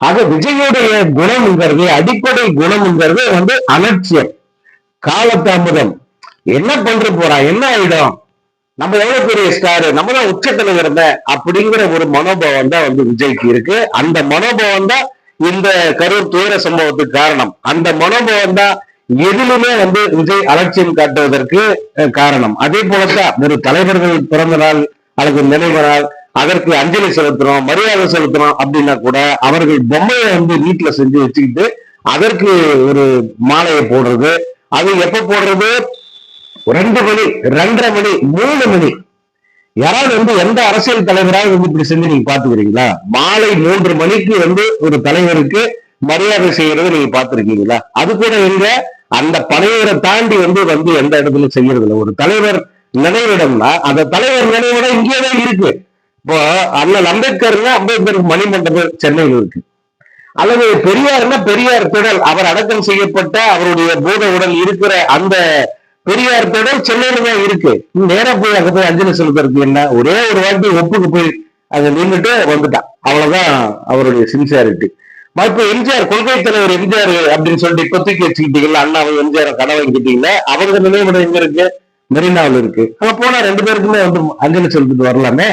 ஆக விஜயுடைய குணம்ங்கிறது அடிப்படை குணம்ங்கிறது வந்து அலட்சியம் காலதாமதம். என்ன பண்ற போறா? என்ன ஆயிடும்? நம்ம எவ்வளவு பெரிய ஸ்டாரு நம்ம தான் உச்சத்துல இருந்த அப்படிங்கிற ஒரு மனோபாவம் தான் வந்து விஜய்க்கு இருக்கு. அந்த மனோபாவம் தான் இந்த கரூர் துயர சம்பவத்துக்கு காரணம். அந்த மனோபாவம் தான் எதிலுமே வந்து விஜய் அலட்சியம் காட்டுவதற்கு காரணம். அதே போலத்தான் ஒரு தலைவர்கள் பிறந்த நாள் அல்லது நினைவு நாள் அதற்கு அஞ்சலி செலுத்துறோம் மரியாதை செலுத்துறோம் அப்படின்னா கூட அவர்கள் பொம்மையை வந்து வீட்டுல செஞ்சு வச்சுக்கிட்டு அதற்கு ஒரு மாலையை போடுறது. அது எப்ப போடுறது? ரெண்டு மணி ரெண்டரை மணி மூணு மணி. யாராவது வந்து எந்த அரசியல் தலைவராக வந்து இப்படி செஞ்சு நீங்க பாத்துக்கிறீங்களா மாலை மூன்று மணிக்கு வந்து ஒரு தலைவருக்கு மரியாதை செய்யறதை நீங்க பாத்துருக்கீங்களா அது கூட எங்க? அந்த பழையரை தாண்டி வந்து வந்து எந்த இடத்துல செய்யறது இல்லை ஒரு தலைவர் நினைவிடம்னா அந்த தலைவர் நினைவிடம் இங்கேயே இருக்கு. இப்போ அண்ணன் அம்பேத்கர்னா அம்பேத்கர் மணிமண்டபம் சென்னையில் இருக்கு. அல்லது பெரியார்னா பெரியார் திடல் அவர் அடக்கம் செய்யப்பட்ட அவருடைய பூத உடல் இருக்கிற அந்த பெரியார் திடல் சென்னையில தான் இருக்கு. நேரா போய் அங்க போய் அஞ்சலி செலுத்துறதுக்கு என்ன? ஒரே ஒரு வாட்டி ஒப்புக்கு போய் அங்க நின்றுட்டு வந்துட்டான். அவ்வளவுதான் அவருடைய சின்சியாரிட்டி இப்ப எம்ஜிஆர் கொள்கை தலைவர் எம்ஜிஆர் அப்படின்னு சொல்லிட்டு இப்ப தூக்கி வச்சுக்கிட்டீங்கல்ல அண்ணாவை எம்ஜிஆர் கடை கிட்டீங்களா அவங்க நினைவிடம் எங்க இருக்கு? மெரினாவில் இருக்கு. அங்க போனா ரெண்டு பேருக்குமே வந்து அஞ்சலி செலுத்திட்டு வரலாமே.